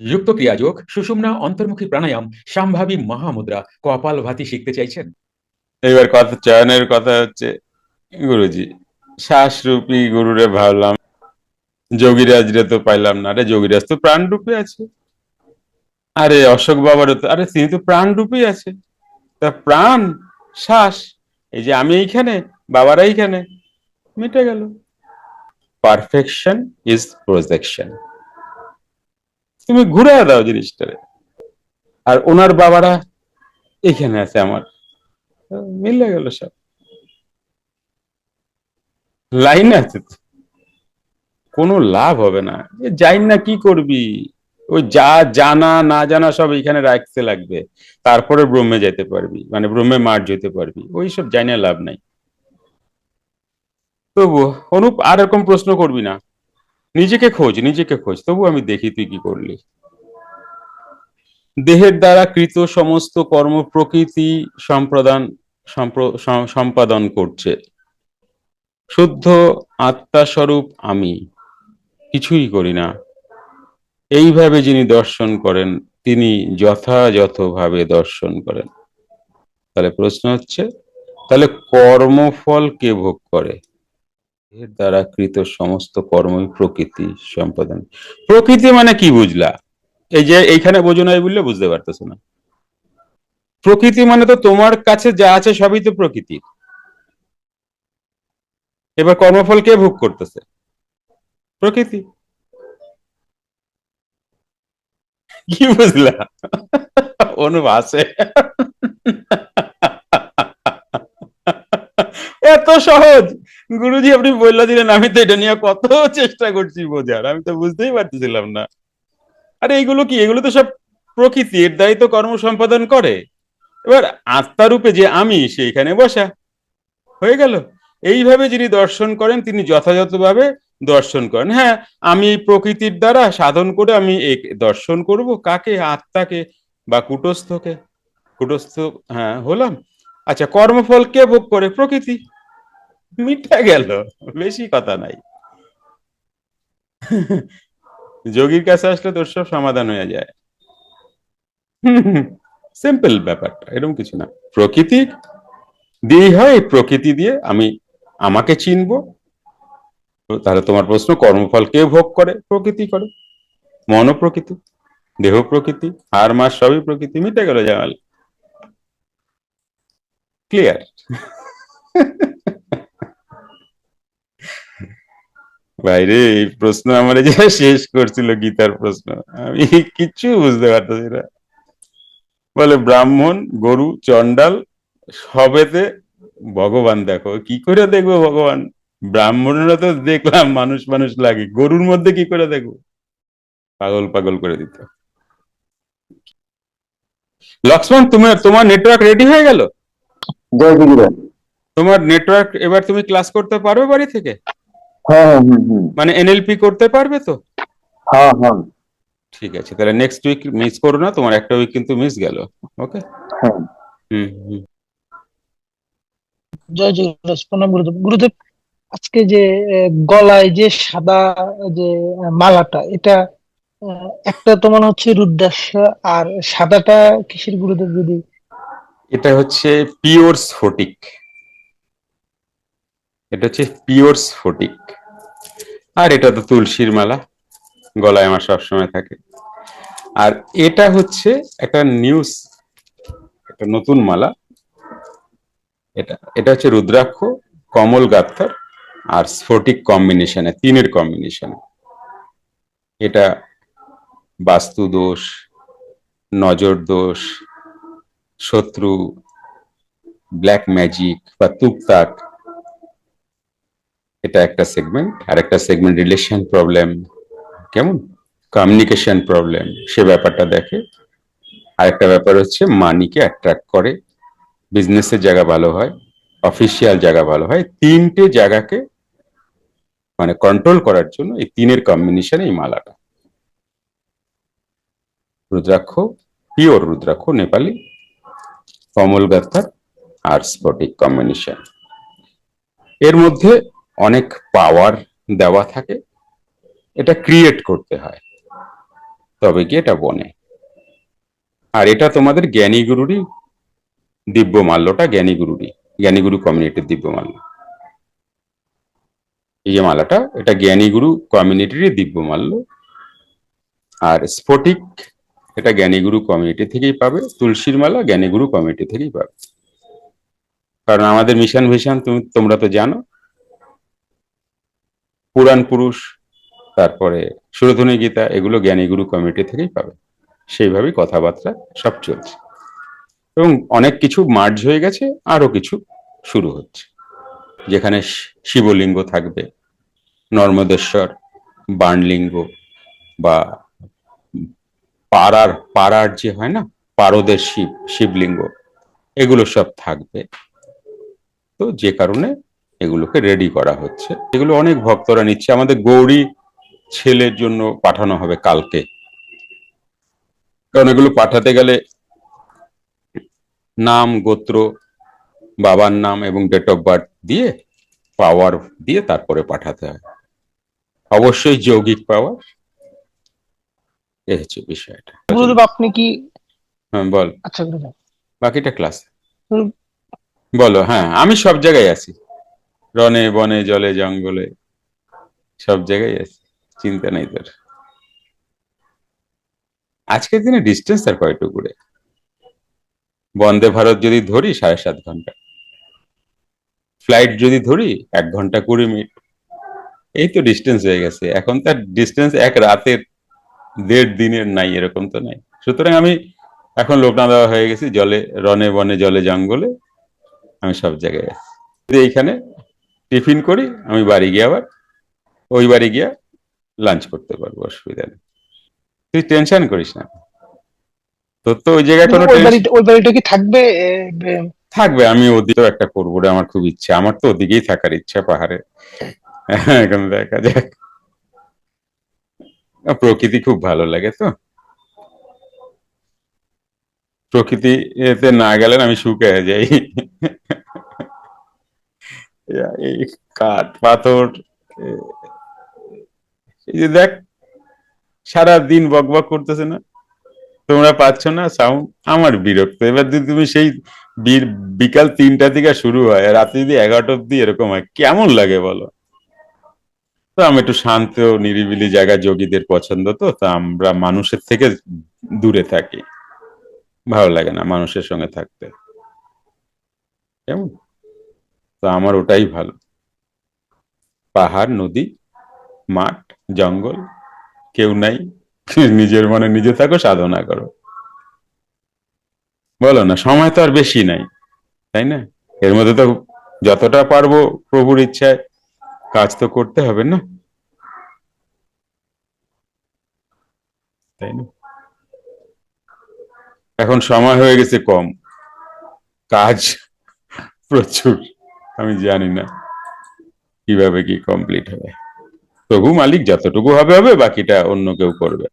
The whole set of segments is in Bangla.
যুক্ত ক্রিয়াযোগ, সুষুম্না, অন্তর্মুখী প্রাণায়াম, সম্ভাবী মহামুদ্রা, কপাল ভাতি শিখতে চাইছেন? এবার কথা চয়নের কথা হচ্ছে, গুরুজি, শ্বাসরূপী গুরুরে ভাবলাম, যোগীরাজ রে তো পাইলাম না আরে যোগীরাজ তো প্রাণ রূপে আছে। আরে অশোক বাবারও তো, আরে তিনি তো প্রাণ রূপেই আছে। তা প্রাণ, শ্বাস, এই যে আমি এইখানে, বাবারা এইখানে, মিটে গেল। পারফেকশন ইজ প্রজেকশন তুমি ঘুরে দাও জিনিসটারে। আর ওনার বাবারা এখানে আছে আমার। মিলে গেল সব। লাইন আছে। কোনো লাভ হবে না। যাই না কি করবি? ওই যা জানা, না জানা সব এখানে রাখতে লাগবে। তারপরে ব্রহ্মে যেতে পারবি মানে ব্রহ্মে মার যেতে পারবি। ওই সব জানি না লাভ নাই। তবু অনুপ, আর এরকম প্রশ্ন করবি না। নিজেকে খোঁজ নিজেকে খোঁজ। তবু আমি দেখি তুই কি করলি। দেহের দ্বারা কৃত সমস্ত কর্ম প্রকৃতি সম্প্রদান সম্পাদন করছে। শুদ্ধ আত্মাস্বরূপ আমি। কিছুই করি না। এইভাবে যিনি দর্শন করেন, তিনি যথাযথভাবে দর্শন করেন। তাহলে প্রশ্ন হচ্ছে, তাহলে কর্মফল কে ভোগ করে? এর দ্বারা কৃত সমস্ত কর্মই প্রকৃতি সম্পাদন। প্রকৃতি মানে কি বুঝলা? এই যে এইখানে বোঝো নাই বললে বুঝতে পারতেছো না। প্রকৃতি মানে তো তোমার কাছে যা আছে সবই তো প্রকৃতি। এবার কর্মফল কে ভোগ করতেছে? প্রকৃতি। কি বুঝলা? অনুপ আছে। এত সহজ। গুরুজি আপনি বললা দিলেন আমি তো এটা নিয়ে কত চেষ্টা করছি বোঝার, আমি তো বুঝতেই পারতেছিলাম না। আরে এইগুলো কি? এগুলো তো সব প্রকৃতি, এর দ্বারাই কর্ম সম্পাদন করে। এবার আত্মারূপে যে আমি সেইখানে বসা। হয়ে গেল। এইভাবে যিনি দর্শন করেন, তিনি যথাযথভাবে দর্শন করেন। হ্যাঁ আমি প্রকৃতির দ্বারা সাধন করে আমি দর্শন করব। কাকে? আত্মাকে বা কুটস্থকে? কুটস্থ হ্যাঁ হলাম। আচ্ছা কর্মফল কে ভোগ করে? প্রকৃতি। মিটা গেল, বেশি কথা নাই। যোগীর কাছে আসলে তোর সব সমাধান হয়ে যায়। সিম্পল ব্যাপারটা, এরকম কিছু না। প্রকৃতি দিয়েই হয় প্রকৃতি দিয়ে আমি আমাকে চিনবো, তাহলে তোমার প্রশ্ন, কর্মফল কে ভোগ করে? প্রকৃতি করে। মন প্রকৃতি, দেহ প্রকৃতি আর মাস সবই প্রকৃতি, মিটে গেল জামাল ক্লিয়ার বাইরে এই প্রশ্ন আমার যে শেষ করছিল গীতার প্রশ্ন আমি কিচ্ছু বুঝতে পারতেছি না। বলে ব্রাহ্মণ গরু চন্ডাল সবেতে ভগবান দেখো। কি করে দেখব ভগবান? ব্রাহ্মণরা তো দেখলাম মানুষ মানুষ লাগে গরুর মধ্যে কি করে দেখব? পাগল পাগল করে দিত। লক্ষ্মণ তুমি তোমার নেটওয়ার্ক রেডি হয়ে গেল? তোমার নেটওয়ার্ক এবার তুমি ক্লাস করতে পারবে বাড়ি থেকে? মানে এনএলপি করতে পারবে তো? হ্যাঁ হ্যাঁ। ঠিক আছে তাহলে নেক্সট উইক মিস করো না তোমার একটা উইক কিন্তু মিস গেল ওকে হ্যাঁ। হুম হুম। জয় জগন্নাথ প্রণাম গুরুদেব। গুরুদেব আজকে যে গলায় যে সাদা যে মালাটা এটা একটা তো মনে হচ্ছে রুদ্রাক্ষ আর সাদাটা কিসের গুরুদেব যদি এটা হচ্ছে পিওর স্ফটিক। এটা হচ্ছে পিওর স্ফটিক আর এটা তো তুলসীর মালা, গলায় আমার সবসময় থাকে। আর এটা হচ্ছে একটা নিউজ একটা নতুন মালা। এটা এটা হচ্ছে রুদ্রাক্ষ, কমল গাত্তার আর স্ফটিক কম্বিনেশনে তিনের কম্বিনেশনে। এটা বাস্তু দোষ নজর দোষ শত্রু, ব্ল্যাক ম্যাজিক বা তুকতাক। এটা একটা সেগমেন্ট আর একটা সেগমেন্ট রিলেশন প্রবলেম কেমন? কমিউনিকেশন প্রবলেম সে ব্যাপারটা দেখে। আর একটা ব্যাপার হচ্ছে মানিকে অ্যাট্রাক্ট করে বিজনেসের জায়গা ভালো হয় অফিসিয়াল জায়গা ভালো হয়, তিনটে জায়গাকে মানে কন্ট্রোল করার জন্য এই তিনের কম্বিনেশন এই মালাটা। রুদ্রাক্ষ পিওর রুদ্রাক্ষ, নেপালি কমল গাত্তার আর স্পটিক কম্বিনেশন এর মধ্যে অনেক পাওয়ার দেওয়া থাকে, এটা ক্রিয়েট করতে হয়। তবে কি এটা বনে? আর এটা তোমাদের জ্ঞানী গুরুরই দিব্য মাল্যটা জ্ঞানী গুরুরই, জ্ঞানী গুরু কমিউনিটির দিব্য মাল্য এই যে মালাটা, এটা জ্ঞানী গুরু কমিউনিটিরই দিব্য মাল্য আর স্ফটিক, এটা জ্ঞানীগুরু কমিউনিটি থেকেই পাবে। তুলসীর মালা জ্ঞানীগুরু কমিউনিটি থেকেই পাবে। কারণ আমাদের মিশন ভিশন তুমি, তোমরা তো জানো পুরাণ পুরুষ, তারপরে সুরধনী গীতা, এগুলো জ্ঞানীগুরু কমিটি থেকেই পাবে। সেইভাবেই কথাবার্তা সব চলছে। এবং অনেক কিছু মার্জ হয়ে গেছে আরও কিছু শুরু হচ্ছে। যেখানে শিবলিঙ্গ থাকবে, নর্মদেশ্বর, বাণলিঙ্গ বা পাড়ার পাড়ার যে হয় না, পারদের শিব, শিবলিঙ্গ, এগুলো সব থাকবে। তো যে কারণে এগুলোকে রেডি করা হচ্ছে। এগুলো অনেক ভক্তরা নিচ্ছে। আমাদের গৌরী ছেলের জন্য পাঠানো হবে কালকে। কারণ এগুলো পাঠাতে গেলে নাম গোত্র বাবার নাম এবং ডেট অফ বার্থ দিয়ে পাওয়ার দিয়ে তারপরে পাঠাতে হয়। অবশ্যই যৌগিক পাওয়ার এ হচ্ছে বিষয়টা। গুরুদেব আপনি কি হ্যাঁ বল। আচ্ছা গুরুদেব। বাকিটা ক্লাস বলো হ্যাঁ আমি সব জায়গায় আছি। রনে বনে, জলে, জঙ্গলে। সব জায়গায় আছি, চিন্তা নেই তোর। আজকের দিনে ডিস্টেন্স আর কয়টুকু রে? বন্দে ভারত যদি ধরি, সাড়ে সাত ঘণ্টা। ফ্লাইট যদি ধরি, এক ঘণ্টা কুড়ি মিনিট। এই তো ডিস্টেন্স হয়ে গেছে। এখন তার ডিস্টেন্স এক রাতের, দেড় দিনের নাই, এরকম তো নাই। সুতরাং আমি এখন লোকনা দেওয়া হয়ে গেছি, জলে রনে বনে, জলে, জঙ্গলে। আমি সব জায়গায় আছি। এইখানে টিফিন করি আমি বাড়ি গিয়ে আবার ওই বাড়ি গিয়া লাঞ্চ করতে পারব অসুবিধা নেই। তুই টেনশন করিস না। তোর তো ওই জায়গায় কোনো ওই বাড়িটা কি থাকবে? থাকবে আমি ওদিকেও একটা করব রে আমার খুব ইচ্ছা। আমার তো ওদিকেই থাকার ইচ্ছা পাহাড়ে। এখন দেখা যাক। প্রকৃতি খুব ভালো লাগে তো। প্রকৃতি এতে না গেলেন আমি শুকিয়ে যাই। পাথর এই যে দেখ, সারা দিন বক বক করতেছে না। তোমরা পাচ্ছ না সাউন্ড আমার বিরক্ত। এবার যদি তুমি সেই বিকাল তিনটা থেকে শুরু হয় রাতে যদি এগারোটা অব্দি এরকম হয়, কেমন লাগে বলো? তো আমি একটু শান্ত, নিরিবিলি জায়গা যোগীদের পছন্দ তো, তা আমরা মানুষের থেকে দূরে থাকি। ভালো লাগে না মানুষের সঙ্গে থাকতে। কেমন? তো আমার ওটাই ভালো। পাহাড়, নদী, মাঠ, জঙ্গল, কেউ নাই। নিজের মনে নিজে থাকো, সাধনা করো। বলো না, সময় তো আর বেশি নাই, তাই না? এর মধ্যে তো যতটা পারব প্রভুর ইচ্ছায় কাজ তো করতে হবে না? তাই না? এখন সময় হয়ে গেছে কম। কাজ প্রচুর। আমি জানি না। কীভাবে কি কমপ্লিট হবে? তবু মালিক যতটুকু হবে হবে, বাকিটা অন্য কেউ করবে।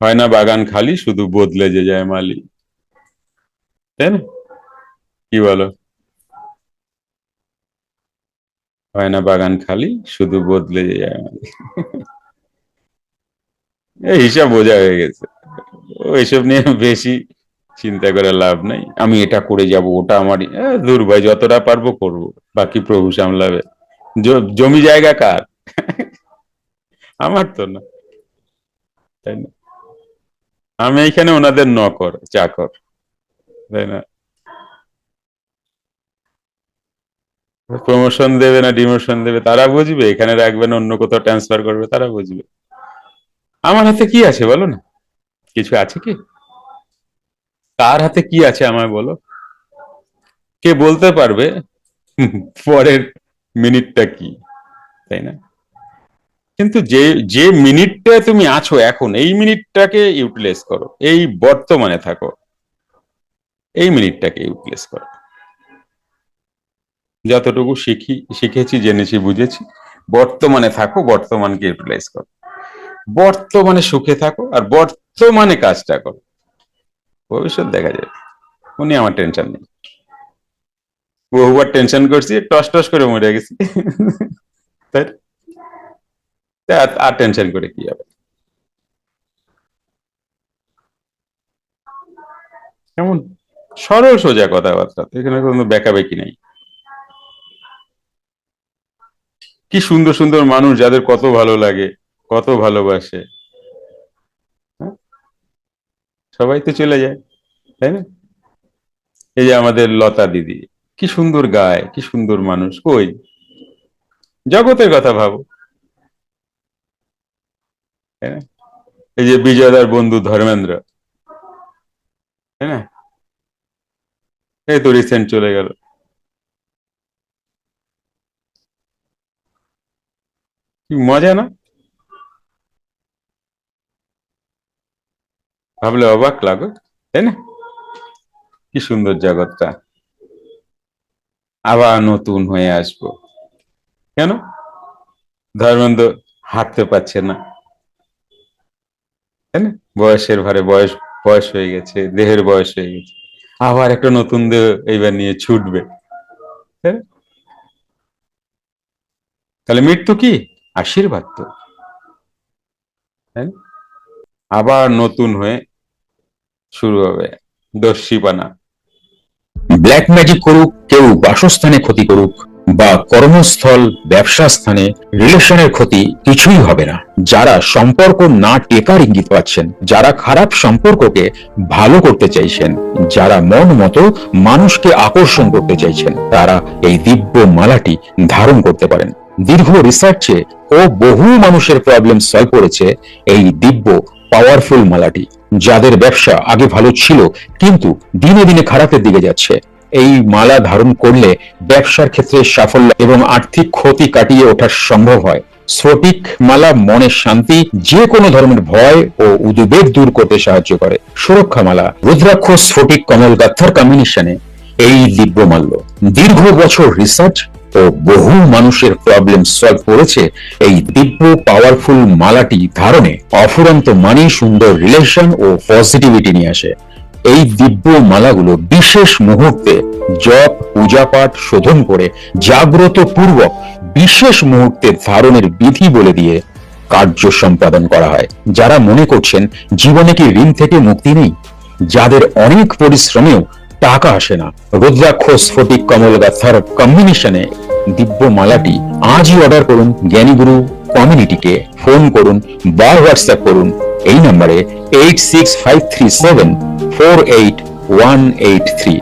হয় না বাগান খালি, শুধু বদলে যে যায় মালিক। তাই না? কি বলো? হয় না বাগান খালি, শুধু বদলে যে যায় মালিক। এই হিসাব বোঝা হয়ে গেছে। ওইসব নিয়ে বেশি চিন্তা করে লাভ নাই। আমি এটা করে যাব, ওটা আমার দূর ভাই, যতটা পারব করব। বাকি প্রভু সামলাবে। জমি জায়গা কার? আমার তো না। তাই না? আমি এখানে ওনাদের নকর, চাকর। তাই না? প্রমোশন দেবে না ডিমোশন দেবে, তারা বুঝবে। এখানে রাখবে না, অন্য কোথাও ট্রান্সফার করবে, তারা বুঝবে। আমার হাতে কি আছে বলো না? কিছু আছে কি? কার হাতে কি আছে আমায় বলো? কে বলতে পারবে? পরের মিনিটটা কি? তাই না? কিন্তু যে যে মিনিটটা তুমি আছো এখন, এই মিনিটটাকে ইউটিলাইজ করো। এই বর্তমানে থাকো। এই মিনিটটাকে ইউটিলাইজ করো। যতটুকু শিখি, শিখেছি, জেনেছি, বুঝেছি, বর্তমানে থাকো, বর্তমানকে ইউটিলাইজ করো। বর্তমানে সুখে থাকো আর বর্তমানে কাজটা করো। ভবিষ্যৎ দেখা যাবে। উনি আমার টেনশন নেই। বহুবার টেনশন করছি টস টস করে মরে গেছি। তাই আর- আর টেনশন করে কি হবে? কেমন? সরল সোজা কথাবার্তা এখানে কোনো বেকাবেকি নেই। কি সুন্দর সুন্দর মানুষ যাদের কত ভালো লাগে কত ভালোবাসে হ্যাঁ? সবাই তো চলে যায়, তাই না? এই যে আমাদের লতা দিদি, কি সুন্দর গায়, কি সুন্দর মানুষ, কই? জগতের কথা ভাবো। এই যে বিজয়দার বন্ধু ধর্মেন্দ্র এই তো রিসেন্ট চলে গেল। মজা না? ভাবলে অবাক লাগো, তাই না? কি সুন্দর জগৎটা। আবার নতুন হয়ে আসব। কেন? ধর্মেন্দ্র হাঁটতে পারছে না। তাই না? বয়সের ভারে বয়স বয়স হয়ে গেছে, দেহের বয়স হয়ে গেছে। আবার একটা নতুন দেহ এইবার নিয়ে ছুটবে? তাহলে মৃত্যু কি? আশীর্বাদ তো। আবার নতুন হয়ে শুরু হবে। দস্যিপানা ব্ল্যাক ম্যাজিক করুক, কেউ বাসস্থানে ক্ষতি করুক বা কর্মস্থল, ব্যবসা স্থানে রিলেশনের ক্ষতি কিছুই হবে না। যারা সম্পর্ক না টেকার ইঙ্গিত পাচ্ছেন, যারা খারাপ সম্পর্ককে ভালো করতে চাইছেন, যারা মন মতো মানুষকে আকর্ষণ করতে চাইছেন, তারা এই দিব্য মালাটি ধারণ করতে পারেন। দীর্ঘ রিসার্চে ও বহু মানুষের প্রবলেম সলভ করেছে এই দিব্য পাওয়ারফুল মালাটি। যাদের ব্যবসা আগে ভালো ছিল, কিন্তু দিনে দিনে খারাপের দিকে যাচ্ছে। এই মালা ধারণ করলে ব্যবসার ক্ষেত্রে সাফল্য এবং আর্থিক ক্ষতি কাটিয়ে ওঠা সম্ভব হয়। স্ফটিক মালা মনের শান্তি, যে কোনো ধরনের ভয় ও উদ্বেগ দূর করতে সাহায্য করে। সুরক্ষা মালা, রুদ্রাক্ষ স্ফটিক কমল গাত্থার কম্বিনেশনে এই দিব্য মাল্য দীর্ঘ বছর রিসার্চ ও বহু মানুষের প্রবলেম সলভ করেছে এই দিব্য পাওয়ারফুল মালাটি ধারণে। অফুরন্ত মানি সুন্দর রিলেশন ও পজিটিভিটি নিয়ে আসে। এই দিব্য মালাগুলো বিশেষ মুহূর্তে জপ, পূজাপাঠ, শোধন করে জাগ্রত পূর্বক বিশেষ মুহূর্তে ধারণের বিধি বলে দিয়ে কার্য সম্পাদন করা হয়। যারা মনে করছেন, জীবনে কি ঋণ থেকে মুক্তি নেই? যাদের অনেক পরিশ্রমেও টাকা আসে না। রুদ্রাক্ষ, স্ফটিক, কমল গাথার কম্বিনেশনে দিব্য মালাটি আজই অর্ডার করুন জ্ঞানীগুরু কমিউনিটিকে ফোন করুন বা হোয়াটসঅ্যাপ করুন, এই নম্বরে eight six five three seven four eight one eight three